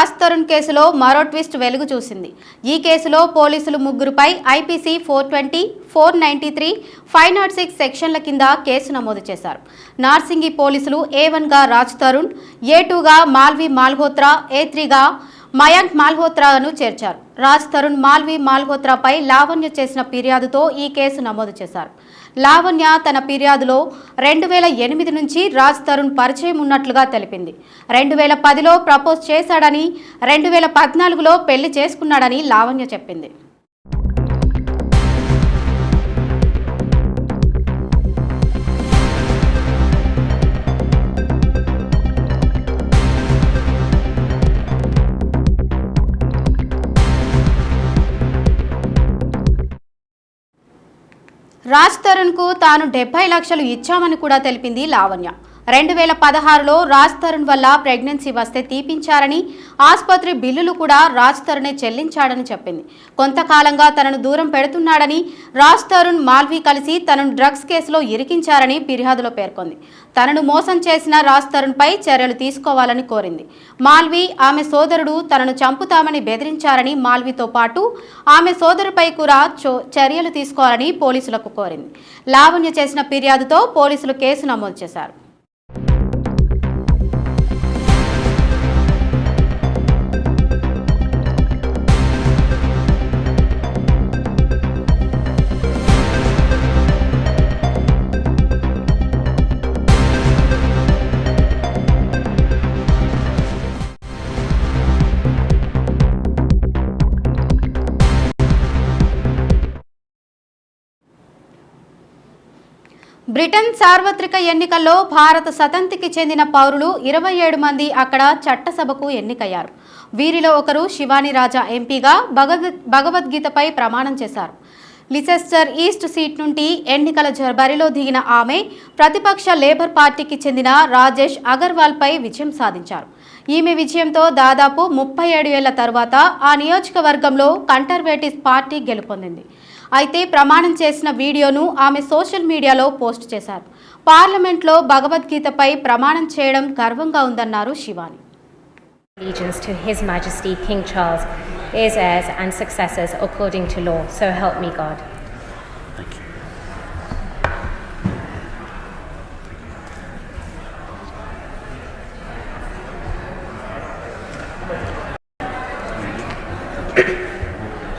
రాజ్ తరుణ్ కేసులో మరో ట్విస్ట్ వెలుగు చూసింది. ఈ కేసులో పోలీసులు ముగ్గురుపై IPC four twenty four ninety three five not six సెక్షన్ల కింద కేసు నమోదు చేశారు. నార్సింగి పోలీసులు ఏ వన్గా రాజ్ తరుణ్ ఏ టూగా మాల్వి మాల్హోత్రా ఏ త్రీగా మయాంక్ మాల్హోత్రాను చేర్చారు. రాజ్ తరుణ్ మాల్వి మాల్హోత్రాపై లావణ్య చేసిన ఫిర్యాదుతో ఈ కేసు నమోదు చేశారు. లావణ్య తన ఫిర్యాదులో రెండు వేల ఎనిమిది నుంచి రాజ్ తరుణ్ పరిచయం ఉన్నట్లుగా తెలిపింది. రెండు వేల పదిలో ప్రపోజ్ చేశాడని రెండు వేల పద్నాలుగులో పెళ్ళి చేసుకున్నాడని లావణ్య చెప్పింది. రాజ్ తరుణ్కు తాను డెబ్బై లక్షలు ఇచ్చామని కూడా తెలిపింది లావణ్య. రెండు వేల పదహారులో రాజ్ తరుణ్ వల్ల ప్రెగ్నెన్సీ వస్తే తీపించారని ఆసుపత్రి బిల్లులు కూడా రాజ్ తరుణే చెల్లించాడని చెప్పింది. కొంతకాలంగా తనను దూరం పెడుతున్నాడని రాజ్ తరుణ్ మాల్వి కలిసి తనను డ్రగ్స్ కేసులో ఇరికించారని ఫిర్యాదులో పేర్కొంది. తనను మోసం చేసిన రాజ్ తరుణ్పై చర్యలు తీసుకోవాలని కోరింది. మాల్వి ఆమె సోదరుడు తనను చంపుతామని బెదిరించారని మాల్వితో పాటు ఆమె సోదరుపై కూడా చో- చర్యలు తీసుకోవాలని పోలీసులకు కోరింది. లావణ్య చేసిన ఫిర్యాదుతో పోలీసులు కేసు నమోదు చేశారు. బ్రిటన్ సార్వత్రిక ఎన్నికల్లో భారత సతంతికి చెందిన పౌరులు ఇరవై ఏడు మంది అక్కడ చట్టసభకు ఎన్నికయ్యారు. వీరిలో ఒకరు శివాని రాజా ఎంపీగా భగవద్ భగవద్గీతపై ప్రమాణం చేశారు. లిసెస్టర్ ఈస్ట్ సీట్ నుండి ఎన్నికల జ- బరిలో దిగిన ఆమె ప్రతిపక్ష లేబర్ పార్టీకి చెందిన రాజేష్ అగర్వాల్పై విజయం సాధించారు. ఈమె విజయంతో దాదాపు ముప్పై ఏడు ఏళ్ళ తర్వాత ఆ నియోజకవర్గంలో కంటర్వేటివ్ పార్టీ గెలుపొందింది. అయితే ప్రమాణం చేసిన వీడియోను ఆమె సోషల్ మీడియాలో పోస్ట్ చేశారు పార్లమెంట్లో భగవద్గీతపై ప్రమాణం చేయడం గర్వంగా ఉందన్నారు Shivani allegiance to His Majesty King Charles, his heirs and successors according to law. So help me God. Thank you.